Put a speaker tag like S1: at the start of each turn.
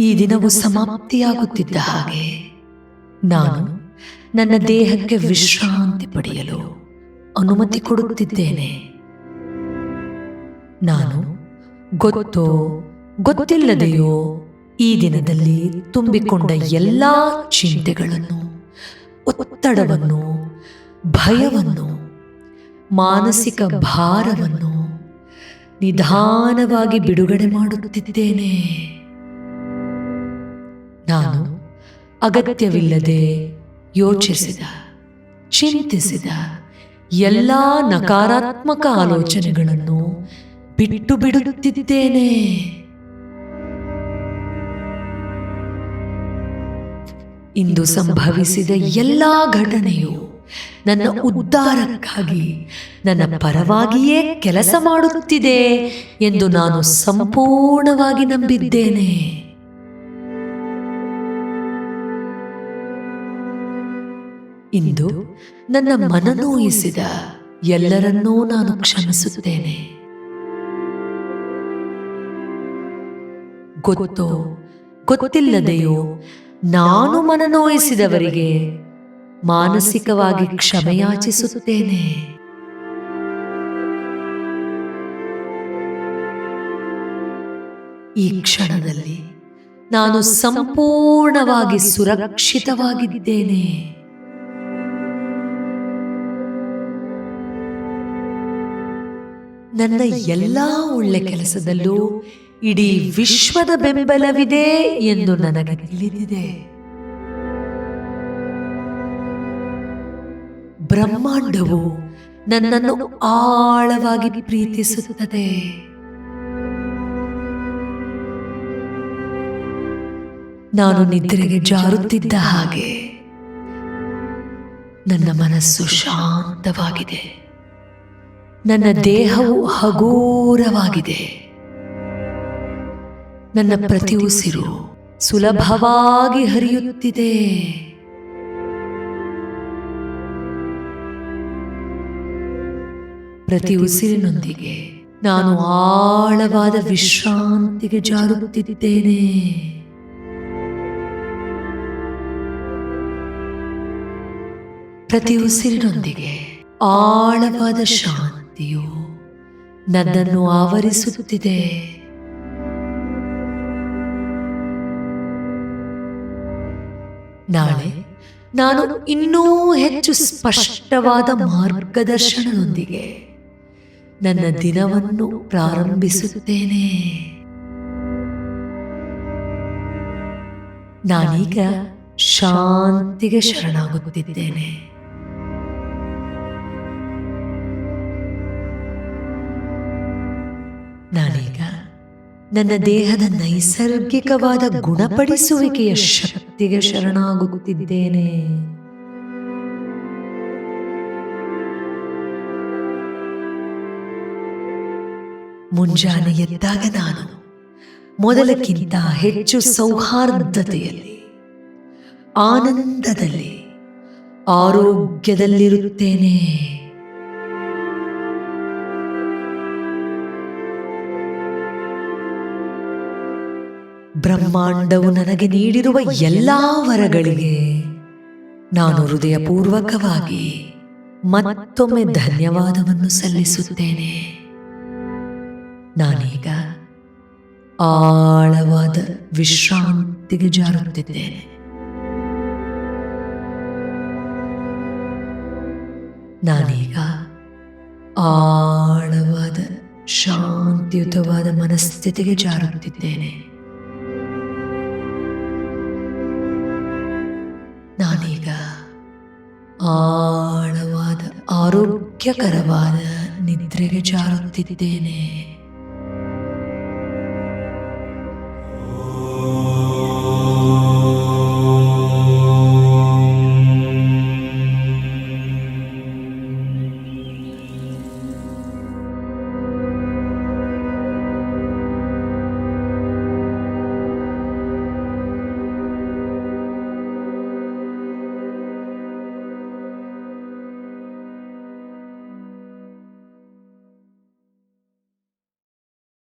S1: ಈ ದಿನವು ಸಮಾಪ್ತಿಯಾಗುತ್ತಿದ್ದ ಹಾಗೆ ನಾನು ನನ್ನ ದೇಹಕ್ಕೆ ವಿಶ್ರಾಂತಿ ಪಡೆಯಲು ಅನುಮತಿ ಕೊಡುತ್ತಿದ್ದೇನೆ. ನಾನು ಗೊತ್ತೋ ಗೊತ್ತಿಲ್ಲದೆಯೋ ಈ ದಿನದಲ್ಲಿ ತುಂಬಿಕೊಂಡ ಎಲ್ಲ ಚಿಂತೆಗಳನ್ನು, ಒತ್ತಡವನ್ನು, ಭಯವನ್ನು, ಮಾನಸಿಕ ಭಾರವನ್ನು ನಿಧಾನವಾಗಿ ಬಿಡುಗಡೆ ಮಾಡುತ್ತಿದ್ದೇನೆ. ಅಗತ್ಯವಿಲ್ಲದೆ ಯೋಚಿಸಿದ, ಚಿಂತಿಸಿದ ಎಲ್ಲ ನಕಾರಾತ್ಮಕ ಆಲೋಚನೆಗಳನ್ನು ಬಿಟ್ಟು ಬಿಡುತ್ತಿದ್ದೇನೆ. ಇಂದು ಸಂಭವಿಸಿದ ಎಲ್ಲ ಘಟನೆಯು ನನ್ನ ಉದ್ಧಾರಕ್ಕಾಗಿ ನನ್ನ ಪರವಾಗಿಯೇ ಕೆಲಸ ಮಾಡುತ್ತಿದೆ ಎಂದು ನಾನು ಸಂಪೂರ್ಣವಾಗಿ ನಂಬಿದ್ದೇನೆ. ಇಂದು ನನ್ನ ಮನನೋಯಿಸಿದ ಎಲ್ಲರನ್ನೂ ನಾನು ಕ್ಷಮಿಸುತ್ತೇನೆ. ಗೊತ್ತೋ, ಗೊತ್ತಿಲ್ಲದೆಯೋ, ನಾನು ಮನನೋಯಿಸಿದವರಿಗೆ ಮಾನಸಿಕವಾಗಿ ಕ್ಷಮೆಯಾಚಿಸುತ್ತೇನೆ. ಈ ಕ್ಷಣದಲ್ಲಿ ನಾನು ಸಂಪೂರ್ಣವಾಗಿ ಸುರಕ್ಷಿತವಾಗಿದ್ದೇನೆ. ನನ್ನ ಎಲ್ಲಾ ಒಳ್ಳೆ ಕೆಲಸದಲ್ಲೂ ಇಡೀ ವಿಶ್ವದ ಬೆಂಬಲವಿದೆ ಎಂದು ನನಗೆ ತಿಳಿದಿದೆ. ಬ್ರಹ್ಮಾಂಡವು ನನ್ನನ್ನು ಆಳವಾಗಿ ಪ್ರೀತಿಸುತ್ತದೆ. ನಾನು ನಿದ್ರೆಗೆ ಜಾರುತ್ತಿದ್ದ ಹಾಗೆ ನನ್ನ ಮನಸ್ಸು ಶಾಂತವಾಗಿದೆ. ನನ್ನ ದೇಹವು ಹಗೂರವಾಗಿದೆ. ನನ್ನ ಪ್ರತಿ ಉಸಿರು ಸುಲಭವಾಗಿ ಹರಿಯುತ್ತಿದೆ. ಪ್ರತಿ ಉಸಿರಿನೊಂದಿಗೆ ನಾನು ಆಳವಾದ ವಿಶ್ರಾಂತಿಗೆ ಜಾರುತ್ತಿದ್ದೇನೆ. ಪ್ರತಿ ಉಸಿರಿನೊಂದಿಗೆ ಆಳವಾದ ಶಾಂತಿಯು ನನ್ನನ್ನು ಆವರಿಸುತ್ತಿದೆ. ನಾಳೆ ನಾನು ಇನ್ನೂ ಹೆಚ್ಚು ಸ್ಪಷ್ಟವಾದ ಮಾರ್ಗದರ್ಶನದೊಂದಿಗೆ ನನ್ನ ದಿನವನ್ನು ಪ್ರಾರಂಭಿಸುತ್ತೇನೆ. ನಾನೀಗ ಶಾಂತಿಗೆ ಶರಣಾಗುತ್ತಿದ್ದೇನೆ. ನಾನೀಗ ನನ್ನ ದೇಹದ ನೈಸರ್ಗಿಕವಾದ ಗುಣಪಡಿಸುವಿಕೆಯ ಶಕ್ತಿಗೆ ಶರಣಾಗುತ್ತಿದ್ದೇನೆ. ಮುಂಜಾನೆ ಎದ್ದಾಗ ನಾನು ಮೊದಲಕ್ಕಿಂತ ಹೆಚ್ಚು ಸೌಹಾರ್ದತೆಯಲ್ಲಿ, ಆನಂದದಲ್ಲಿ, ಆರೋಗ್ಯದಲ್ಲಿರುತ್ತೇನೆ. ಬ್ರಹ್ಮಾಂಡವು ನನಗೆ ನೀಡಿರುವ ಎಲ್ಲಾ ವರಗಳಿಗೆ ನಾನು ಹೃದಯಪೂರ್ವಕವಾಗಿ ಮತ್ತೊಮ್ಮೆ ಧನ್ಯವಾದವನ್ನು ಸಲ್ಲಿಸುತ್ತೇನೆ. ನಾನೀಗ ಆಳವಾದ ವಿಶ್ರಾಂತಿಗೆ ಜಾರುತ್ತಿದ್ದೇನೆ. ನಾನೀಗ ಆಳವಾದ ಶಾಂತಿಯುತವಾದ ಮನಸ್ಥಿತಿಗೆ ಜಾರುತ್ತಿದ್ದೇನೆ. ನಾನೀಗ ಆಳವಾದ ಆರೋಗ್ಯಕರವಾದ ನಿದ್ರೆಗೆ ಜಾರುತ್ತಿದ್ದೇನೆ.